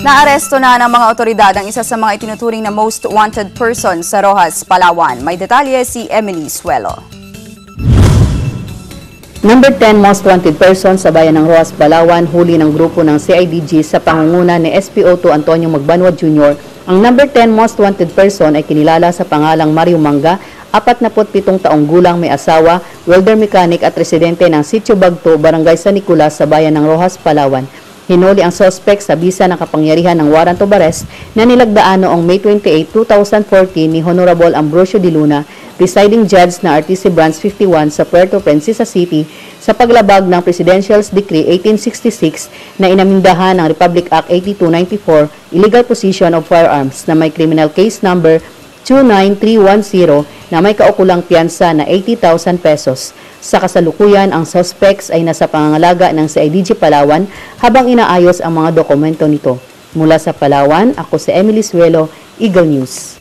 Naaresto na ng mga otoridad ang isa sa mga itinuturing na most wanted person sa Rojas, Palawan. May detalye si Emily Suelo. Number 10 most wanted person sa bayan ng Roas, Palawan, huli ng grupo ng CIDG sa pangunguna ni SPO2 Antonio Magbanwa Jr. Ang number 10 most wanted person ay kinilala sa pangalang Mario Manga, 47 taong gulang may asawa, welder mechanic at residente ng Sitio Bagto, Barangay San Nicolas sa bayan ng Rojas, Palawan. Hinuli ang suspect sa bisa ng kapangyarihan ng warrant of arrest na nilagdaan noong May 28, 2014 ni Honorable Ambrosio de Luna, presiding judge na RTC Branch 51 sa Puerto Princesa City sa paglabag ng Presidential Decree 1866 na inamindahan ng Republic Act 8294 Illegal Possession of Firearms na may criminal case number 29310 na may kaukulang piyansa na 80,000 pesos. Sa kasalukuyan, ang suspects ay nasa pangangalaga ng CIDG Palawan habang inaayos ang mga dokumento nito. Mula sa Palawan, ako si Emily Suelo, Eagle News.